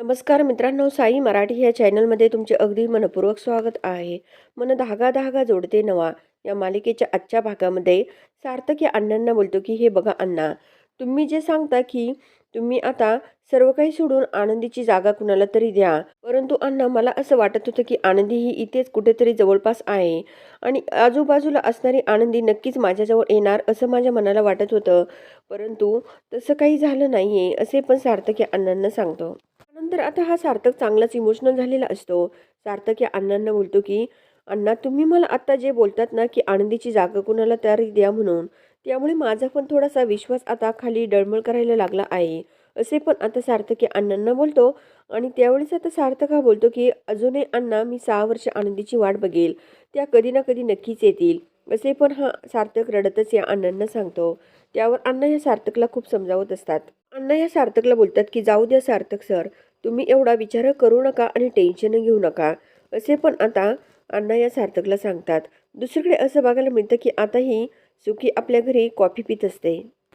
नमस्कार मित्रांनो साई मराठी या चॅनलमध्ये तुमचे अगदी मनपूर्वक स्वागत आहे. मन धागा धागा जोडते नवा. या मालिकेच्या आजच्या भागामध्ये सार्थक या अण्णांना बोलतो की हे बघा अण्णा तुम्ही जे सांगता की तुम्ही आता सर्व काही सोडून आनंदीची जागा कुणाला तरी द्या. परंतु अण्णा मला असं वाटत होतं की आनंदी ही इथेच कुठेतरी जवळपास आहे. आणि आजूबाजूला असणारी आनंदी नक्कीच माझ्याजवळ येणार असं माझ्या मनाला वाटत होतं. परंतु तसं काही झालं नाही आहे असे पण सार्थक या अण्णांना सांगतो. तर आता हा सार्थक चांगलाच इमोशनल झालेला असतो. सार्थक या अण्णांना बोलतो की अण्णा तुम्ही मला आत्ता जे बोलतात ना की आनंदीची जागा कुणाला तयारी द्या म्हणून त्यामुळे माझा पण थोडासा विश्वास आता खाली डळमळ करायला लागला आहे. असे पण आता सार्थक या अण्णांना बोलतो आणि त्यावेळेस आता सार्थक हा बोलतो की अजूनही अण्णा मी सहा वर्ष आनंदीची वाट बघेल. त्या कधी ना कधी नक्कीच येतील. असे पण हा सार्थक रडतच या अण्णांना सांगतो. त्यावर अण्णा या सार्थकला खूप समजावत असतात. अण्णा या सार्थकला बोलतात की जाऊ द्या सार्थक सर तुम्ही एवढा विचार करू नका आणि टेन्शन घेऊ नका. असे पण आता अण्णा या सार्थकला सांगतात. दुसरीकडे असं बघायला मिळतं की आता ही सुखी आपल्या घरी कॉफी पित असते.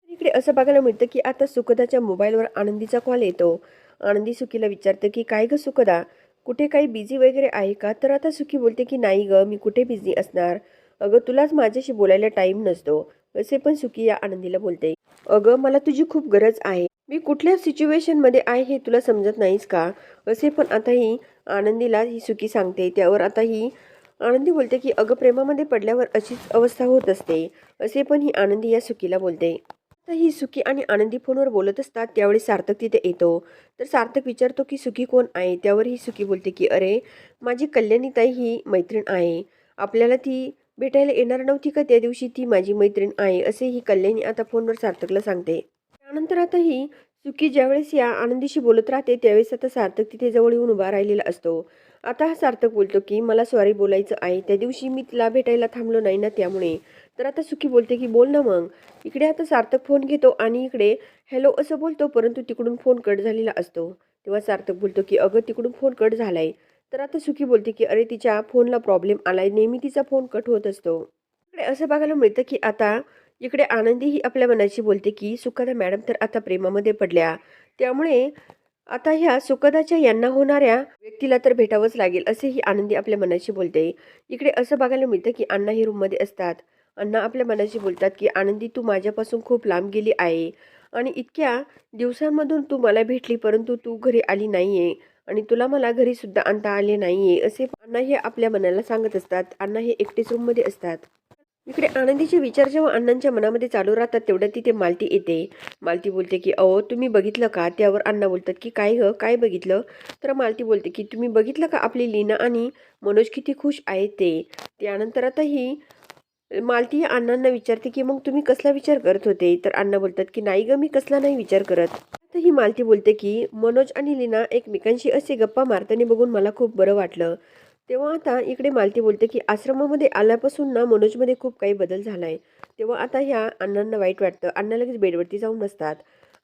इकडे असं बघायला मिळतं की आता सुखदाच्या मोबाईलवर आनंदीचा कॉल येतो. आनंदी सुखीला विचारते की काय ग सुखदा? कुठे काही बिझी वगैरे आहे का? तर आता सुखी बोलते की नाही ग मी कुठे बिझी असणार? अगं तुलाच माझ्याशी बोलायला टाईम नसतो. असे पण सुखी या आनंदीला बोलते. अगं मला तुझी खूप गरज आहे. मी कुठल्या सिच्युएशनमध्ये आहे हे तुला समजत नाहीस का? असे पण आता ही आनंदीला ही सुखी सांगते. त्यावर आता ही आनंदी बोलते की अगं प्रेमामध्ये पडल्यावर अशीच अवस्था होत असते. असे पण ही आनंदी या सुखीला बोलते. आता ही सुखी आणि आनंदी फोनवर बोलत असतात त्यावेळी सार्थक तिथे येतो. तर सार्थक विचारतो की सुखी कोण आहे? त्यावर ही सुखी बोलते की अरे माझी कल्याणीताई ही मैत्रीण आहे. आपल्याला ती भेटायला येणार नव्हती का त्या दिवशी? ती माझी मैत्रीण आहे. असे ही कल्याणी आता फोनवर सार्थकला सांगते. नंतर आता ही सुकी ज्यावेळेस या आनंदीशी बोलत राहते त्यावेळेस आता सार्थक तिथे जवळ येऊन उभा राहिलेला असतो. आता हा सार्थक बोलतो की मला सॉरी बोलायचं आहे. त्या दिवशी मी तिला भेटायला थांबलो नाही ना त्यामुळे. तर आता सुखी बोलते की बोल ना मग. इकडे आता सार्थक फोन घेतो आणि इकडे हॅलो असं बोलतो परंतु तिकडून फोन कट झालेला असतो. तेव्हा सार्थक बोलतो की अगं तिकडून फोन कट झालाय. तर आता सुखी बोलते की अरे तिच्या फोनला प्रॉब्लेम आलाय. नेहमी तिचा फोन कट होत असतो. इकडे असं बघायला मिळतं की आता इकडे आनंदी ही आपल्या मनाशी बोलते की सुखदा मॅडम तर आता प्रेमामध्ये पडल्या. त्यामुळे आता ह्या सुखदाच्या यांना होणाऱ्या व्यक्तीला तर भेटावंच लागेल असेही आनंदी आपल्या मनाशी बोलते. इकडे असं बघायला मिळतं की अण्णा ही रूममध्ये असतात. अण्णा आपल्या मनाशी बोलतात की आनंदी तू माझ्यापासून खूप लांब गेली आहे. आणि इतक्या दिवसांमधून तू मला भेटली परंतु तू घरी आली नाही आहे आणि तुला मला घरीसुद्धा आणता आले आहे असे अण्णा हे आपल्या मनाला सांगत असतात. अण्णा हे एकटेच रूममध्ये असतात. इकडे आनंदीचे विचार जेव्हा अण्णांच्या मनामध्ये चालू राहतात तेवढ्या तिथे मालती येते. मालती बोलते की अहो तुम्ही बघितलं का? त्यावर अण्णा बोलतात की काय ग? काय बघितलं? तर मालती बोलते की तुम्ही बघितलं का आपली लीना आणि मनोज किती खुश आहे ते? त्यानंतर आता ही मालती या अण्णांना विचारते की मग तुम्ही कसला विचार करत होते? तर अण्णा बोलतात की नाही ग मी कसला नाही विचार करत. तर ही मालती बोलते की मनोज आणि लीना एकमेकांशी असे गप्पा मारताना बघून मला खूप बरं वाटलं. तेव्हा आता इकडे मालती बोलते की आश्रमामध्ये आल्यापासून ना मनोजमध्ये खूप काही बदल झाला आहे तेव्हा आता ह्या अण्णांना वाईट वाटतं. अण्णा लगेच बेडवरती जाऊन नसतात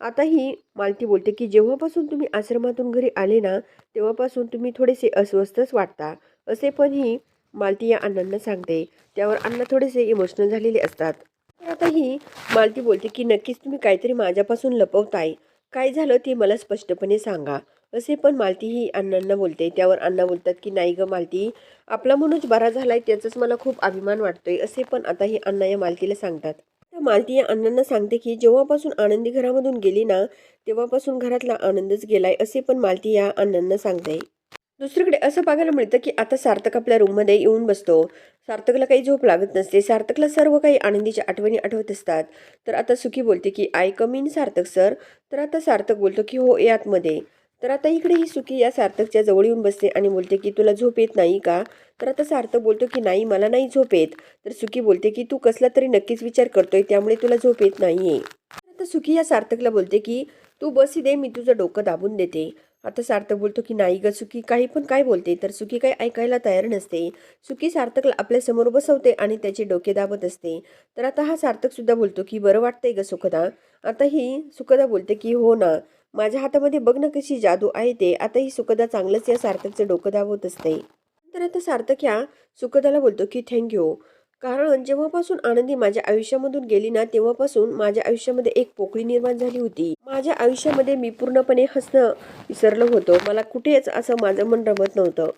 आता ही मालती बोलते की जेव्हापासून तुम्ही आश्रमातून घरी आले ना तेव्हापासून तुम्ही थोडेसे अस्वस्थच वाटता. असे पण ही मालती या अण्णांना सांगते. त्यावर अण्णा थोडेसे इमोशनल झालेले असतात. तर आता ही मालती बोलते की नक्कीच तुम्ही काहीतरी माझ्यापासून लपवताय. काय झालं ते मला स्पष्टपणे सांगा. असे पण मालती ही अण्णांना बोलते. त्यावर अण्णा बोलतात की नाही ग मालती आपला मनोज बरा झाला आहे त्याचाच मला खूप अभिमान वाटतोय असे पण आता ही अण्णा या मालतीला सांगतात. तर मालती या अण्णांना सांगते की जेव्हापासून आनंदी घरामधून गेली ना तेव्हापासून घरातला आनंदच गेलाय असे पण मालती या अण्णांना सांगते. दुसरीकडे असं बघायला मिळतं की आता सार्थक आपल्या रूममध्ये येऊन बसतो. सार्थकला काही झोप लागत नसते. सार्थकला सर्व काही आनंदीच्या आठवणी आठवत असतात. तर आता सुखी बोलते की आय कमीन सार्थक सर. तर आता सार्थक बोलतो की हो यातमध्ये तर आता इकडे ही सुखी या सार्थकच्या जवळ येऊन बसते आणि बोलते की तुला झोप येत नाही का? तर आता सार्थक बोलतो की नाही मला नाही झोप येत. तर सुखी बोलते की तू कसला तरी नक्कीच विचार करतोय त्यामुळे तुला झोप येत नाहीये. आता सुखी या सार्थकला बोलते की तू बसी दे मी तुझं डोकं दाबून देते. आता सार्थक बोलतो की नाही ग सुखी काही पण काय बोलते? तर सुखी काही ऐकायला तयार नसते. सुखी सार्थकला आपल्यासमोर बसवते आणि त्याचे डोके दाबत असते. तर आता हा सार्थक सुद्धा बोलतो की बरं वाटतंय ग सुखदा. आता ही सुखदा बोलते की हो ना. माझ्या हातामध्ये बघ ना कशी जादू आहे ते. आता ही सुखदा चांगलंच या सार्थकचं डोकं दाबवत असते. तर आता सार्थक ह्या सुखदाला बोलतो की थँक्यू कारण जेव्हापासून आनंदी माझ्या आयुष्यामधून गेली ना तेव्हापासून माझ्या आयुष्यामध्ये एक पोकळी निर्माण झाली होती. माझ्या आयुष्यामध्ये मी पूर्णपणे हसणं विसरलो होतो. मला कुठेच असं माझं मन रमत नव्हतं.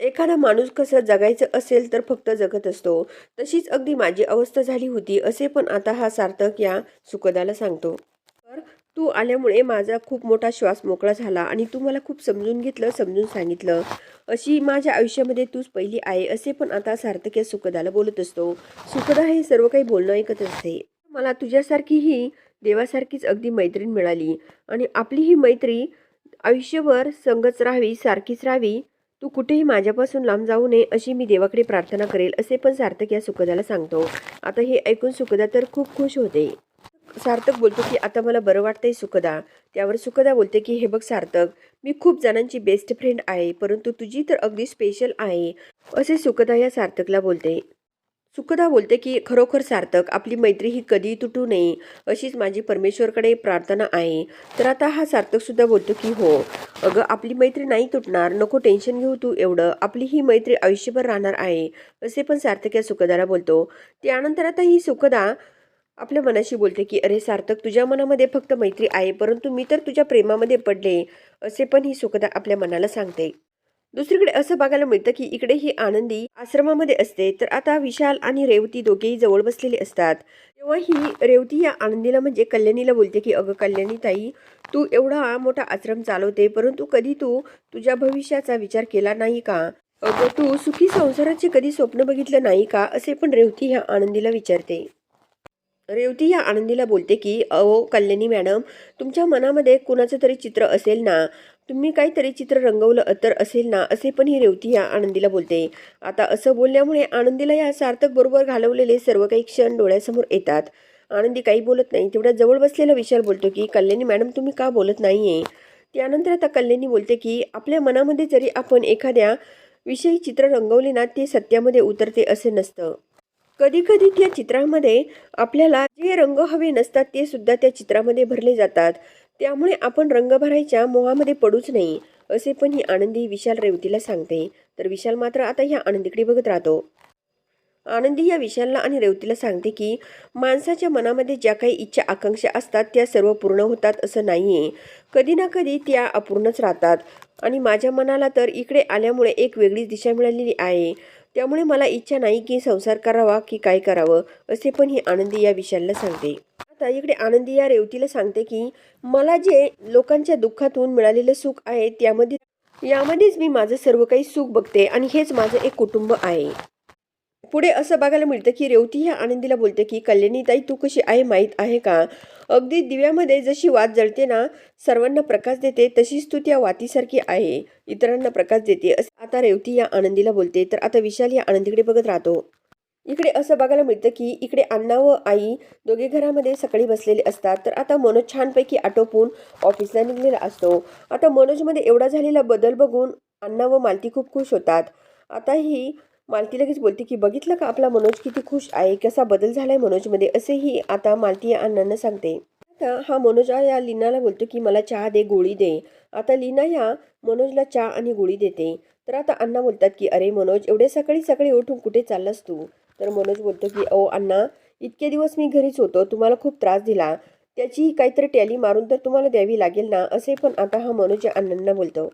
एखादा माणूस कसं जगायचं असेल तर फक्त जगत असतो. तशीच अगदी माझी अवस्था झाली होती असे पण आता हा सार्थक या सुखदाला सांगतो. तर तू आल्यामुळे माझा खूप मोठा श्वास मोकळा झाला आणि तू मला खूप समजून घेतलं समजून सांगितलं. अशी माझ्या आयुष्यामध्ये तूच पहिली आहे असे पण आता सार्थक या सुखदाला बोलत असतो. सुखदा हे सर्व काही बोलणं ऐकत असते. मला तुझ्यासारखी ही देवासारखीच अगदी मैत्रीण मिळाली. आणि आपली ही मैत्री आयुष्यभर संगच राहावी सारखीच राहावी तू कुठेही माझ्यापासून लांब जाऊ नये अशी मी देवाकडे प्रार्थना करेल असे पण सार्थक या सुखदाला सांगतो. आता हे ऐकून सुखदा तर खूप खुश होते. सार्थक बोलतो की आता मला बरं वाटतंय सुखदा. त्यावर सुखदा बोलते की हे बघ सार्थक मी खूप जणांची बेस्ट फ्रेंड आहे परंतु तुझी तर अगदी स्पेशल आहे. असे सुखदा या सार्थकला बोलते. सुखदा बोलते की खरोखर सार्थक आपली मैत्री ही कधी तुटू नये अशीच माझी परमेश्वरकडे प्रार्थना आहे. तर आता हा सार्थकसुद्धा बोलतो की हो अगं आपली मैत्री नाही तुटणार नको टेन्शन घेऊ तू एवढं आपली ही मैत्री आयुष्यभर राहणार आहे. असे पण सार्थक या सुखदाला बोलतो. त्यानंतर आता ही सुखदा आपल्या मनाशी बोलते की अरे सार्थक तुझ्या मनामध्ये फक्त मैत्री आहे परंतु मी तर तुझ्या प्रेमामध्ये पडले असे पण ही सुखदा आपल्या मनाला सांगते. दुसरीकडे असं बघायला मिळतं की इकडे ही आनंदी आश्रमामध्ये असते तर आता विशाल आणि रेवती दोघेही जवळ बसलेले असतात. तेव्हा ही रेवती या आनंदीला म्हणजे कल्याणीला बोलते की अगं कल्याणी ताई तू एवढा मोठा आश्रम चालवते परंतु कधी तू तुझ्या भविष्याचा विचार केला नाही का? अगं तू सुखी संसाराचे कधी स्वप्न बघितलं नाही का? असे पण रेवती ह्या आनंदीला विचारते. रेवती या आनंदीला बोलते की अहो कल्याणी मॅडम तुमच्या मनामध्ये कुणाचं तरी चित्र असेल ना? तुम्ही काहीतरी चित्र रंगवलं तर असेल ना? असे पण ही रेवती या आनंदीला बोलते. आता असं बोलल्यामुळे आनंदीला या सार्थक बरोबर घालवलेले सर्व काही क्षण डोळ्यासमोर येतात. आनंदी काही बोलत नाही. तेवढ्या जवळ बसलेला विशाल बोलतो की कल्याणी मॅडम तुम्ही का बोलत नाही आहे त्यानंतर आता कल्याणी बोलते की आपल्या मनामध्ये जरी आपण एखाद्या विषयी चित्र रंगवले ना ते सत्यामध्ये उतरते असे नसतं. कधी कधी त्या चित्रामध्ये आपल्याला जे रंग हवे नसतात ते सुद्धा त्या चित्रामध्ये भरले जातात. त्यामुळे आपण रंग भरायच्या मोहामध्ये पडूच नाही असे पण ही आनंदी विशाल रेवतीला सांगते. तर विशाल मात्र आता ह्या आनंदीकडे बघत राहतो. आनंदी या विशालला आणि रेवतीला सांगते की माणसाच्या मनामध्ये ज्या काही इच्छा आकांक्षा असतात त्या सर्व पूर्ण होतात असं नाहीये. कधी ना कधी त्या अपूर्णच राहतात. आणि माझ्या मनाला तर इकडे आल्यामुळे एक वेगळीच दिशा मिळालेली आहे. त्यामुळे मला इच्छा नाही की संसार करावा की काय करावं असे पण ही आनंदी या विशालला सांगते. आता इकडे आनंदी या रेवतीला सांगते की मला जे लोकांच्या दुःखातून मिळालेलं सुख आहे त्यामध्ये यामध्येच मी माझं सर्व काही सुख बघते आणि हेच माझं एक कुटुंब आहे. पुढे असं बघायला मिळतं की रेवती ह्या आनंदीला बोलते की कल्याणीताई तू कशी आहे माहीत आहे का? अगदी दिव्यामध्ये जशी वात जळते ना सर्वांना प्रकाश देते तशीच तू त्या वातीसारखी आहे इतरांना प्रकाश देते. असं आता रेवती या आनंदीला बोलते. तर आता विशाल या आनंदीकडे बघत राहतो. इकडे असं बघायला मिळतं की इकडे अण्णा व आई दोघे घरामध्ये सकाळी बसलेले असतात. तर आता मनोज छानपैकी आटोपून ऑफिसला निघलेला असतो. आता मनोजमध्ये एवढा झालेला बदल बघून अण्णा व मालती खूप खुश होतात. आता ही मालती लगेच बोलते की बघितलं का आपला मनोज किती खुश आहे? कसा बदल झालाय मनोजमध्ये? असेही आता मालती या अण्णांना सांगते. आता हा मनोज या लीनाला बोलतो की मला चहा दे गोळी दे. आता लीना या मनोजला चहा आणि गोळी देते. तर आता अण्णा बोलतात की अरे मनोज एवढे सकाळी सकाळी उठून कुठे चाललास तू? तर मनोज बोलतो की ओ अण्णा इतके दिवस मी घरीच होतो तुम्हाला खूप त्रास दिला. त्याची काहीतरी टॅली मारून तर तुम्हाला द्यावी लागेल ना? असे पण आता हा मनोज या अण्णांना बोलतो.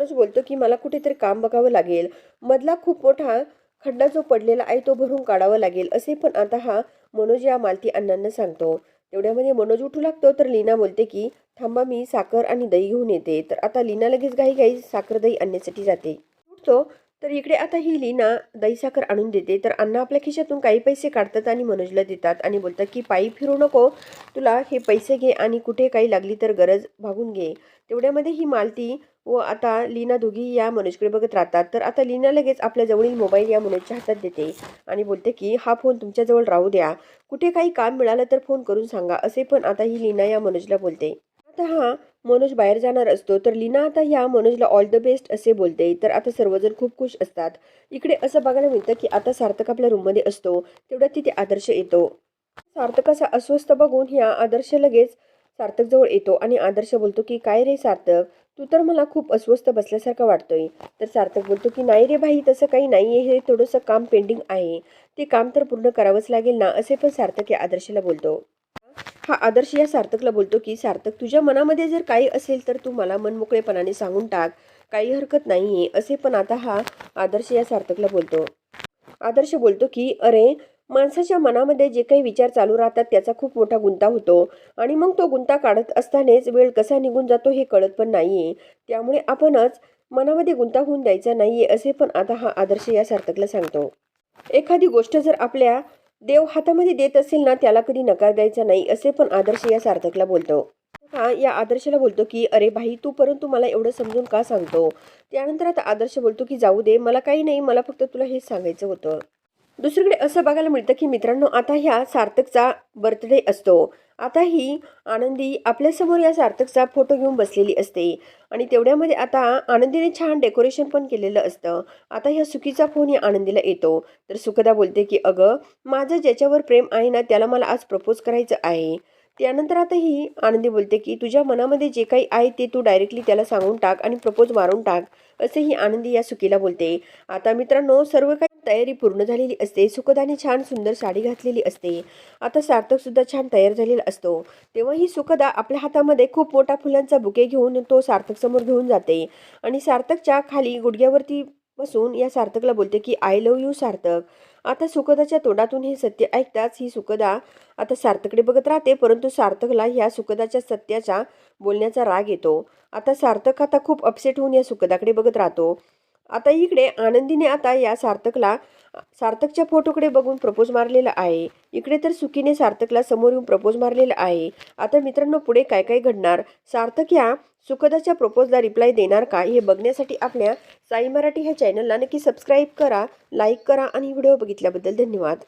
आपणच बोलतो की मला कुठेतरी काम बघावं लागेल. मधला खूप मोठा खड्डा जो पडलेला आहे तो भरून काढावा लागेल असे पण आता हा मनोज या मालती अण्णांना सांगतो. तेवढ्यामध्ये मनोज उठू लागतो तर लीना बोलते की थांबा मी साखर आणि दही घेऊन येते. तर आता लीना लगेच घाई घाई साखर दही आणण्यासाठी जाते. उठतो तर इकडे आता ही लीना दही साखर आणून देते. तर अण्णा आपल्या खिशातून काही पैसे काढतात आणि मनोजला देतात आणि बोलतात की पायी फिरू नको तुला हे पैसे घे आणि कुठे काही लागली तर गरज भागून घे. तेवढ्यामध्ये ही मालती व आता लीना दोघी या मनोजकडे बघत राहतात. तर आता लीना लगेच आपल्या जवळील मोबाईल या मनोजच्या हातात देते आणि बोलते की हा फोन तुमच्याजवळ राहू द्या. कुठे काही काम मिळालं तर फोन करून सांगा असे पण आता ही लीना या मनोजला बोलते. आता हा मनोज बाहेर जाणार असतो तर लीना आता ह्या मनोजला ऑल द बेस्ट असे बोलते. तर आता सर्वजण खूप खुश असतात. इकडे असं बघायला मिळतं की आता सार्थक आपल्या रूममध्ये असतो. तेवढ्यात तिथे आदर्श येतो. सार्थकाचा अस्वस्थ बघून ह्या आदर्श लगेच सार्थकजवळ येतो आणि आदर्श बोलतो की काय रे सार्थक? तू तर मला खूप अस्वस्थ बसल्यासारखं वाटतोय. तर सार्थक बोलतो की नाही रे भाई तसं काही नाही आहे हे थोडंसं काम पेंडिंग आहे. ते काम तर पूर्ण करावंच लागेल ना? असे पण सार्थक या आदर्शला बोलतो. हा आदर्श या सार्थकला बोलतो की सार्थक तुझ्या मनामध्ये जर काही असेल तर तू मला मनमोकळेपणाने सांगून टाक. काही हरकत नाही आहे असे पण आता हा आदर्श या सार्थकला बोलतो. आदर्श बोलतो की अरे माणसाच्या मनामध्ये जे काही विचार चालू राहतात त्याचा खूप मोठा गुंता होतो. आणि मग तो गुंता काढत असतानाच वेळ कसा निघून जातो हे कळत पण नाहीये. त्यामुळे आपणच मनामध्ये गुंता होऊन द्यायचा नाहीये असे पण आता हा आदर्श या सार्थकला सांगतो. एखादी गोष्ट जर आपल्या देव हातामध्ये देत असेल ना त्याला कधी नकार द्यायचा नाही असे पण आदर्श या सार्थकला बोलतो. हा या आदर्शला बोलतो की अरे भाई तू परंतु मला एवढं समजून का सांगतो? त्यानंतर आता आदर्श बोलतो की जाऊ दे मला काही नाही मला फक्त तुला हेच सांगायचं होतं. दुसरीकडे असं बघायला मिळतं की मित्रांनो आता ह्या सार्थकचा बर्थडे असतो. आता ही आनंदी आपल्यासमोर या सार्थकचा फोटो घेऊन बसलेली असते. आणि तेवढ्यामध्ये आता आनंदीने छान डेकोरेशन पण केलेलं असतं. आता ह्या सुखीचा फोन या आनंदीला येतो. तर सुखदा बोलते की अगं माझं ज्याच्यावर प्रेम आहे ना त्याला मला आज प्रपोज करायचं आहे. त्यानंतर आता ही आनंदी बोलते की तुझ्या मनामध्ये जे काही आहे ते तू डायरेक्टली त्याला सांगून टाक आणि प्रपोज मारून टाक असंही आनंदी या सुखीला बोलते. आता मित्रांनो सर्व काही तयारी पूर्ण झालेली असते. सुखदाने छान सुंदर साडी घातलेली असते. आता सार्थक सुद्धा छान तयार झालेला असतो. तेव्हा ही सुखदा आपल्या हातामध्ये खूप मोठा फुलांचा बुके घेऊन तो सार्थक समोर घेऊन जाते. आणि सार्थकच्या खाली गुडघ्यावरती बसून या सार्थकला बोलते की आय लव यू सार्थक. आता सुखदाच्या तोंडातून हे सत्य ऐकताच ही सुखदा आता सार्थकडे बघत राहते परंतु सार्थकला ह्या सुखदाच्या सत्याचा बोलण्याचा राग येतो. आता सार्थक आता खूप अपसेट होऊन या सुखदाकडे बघत राहतो. आता इकडे आनंदीने आता या सार्थकला सार्थकच्या फोटोकडे बघून प्रपोज मारलेला आहे. इकडे तर सुखीने सार्थकला समोर येऊन प्रपोज मारलेला आहे. आता मित्रांनो पुढे काय काय घडणार? सार्थक या सुखदाच्या प्रपोजला रिप्लाय देणार का? हे बघण्यासाठी आपल्या साई मराठी ह्या चॅनलला नक्की सबस्क्राईब करा लाईक करा आणि व्हिडिओ बघितल्याबद्दल धन्यवाद.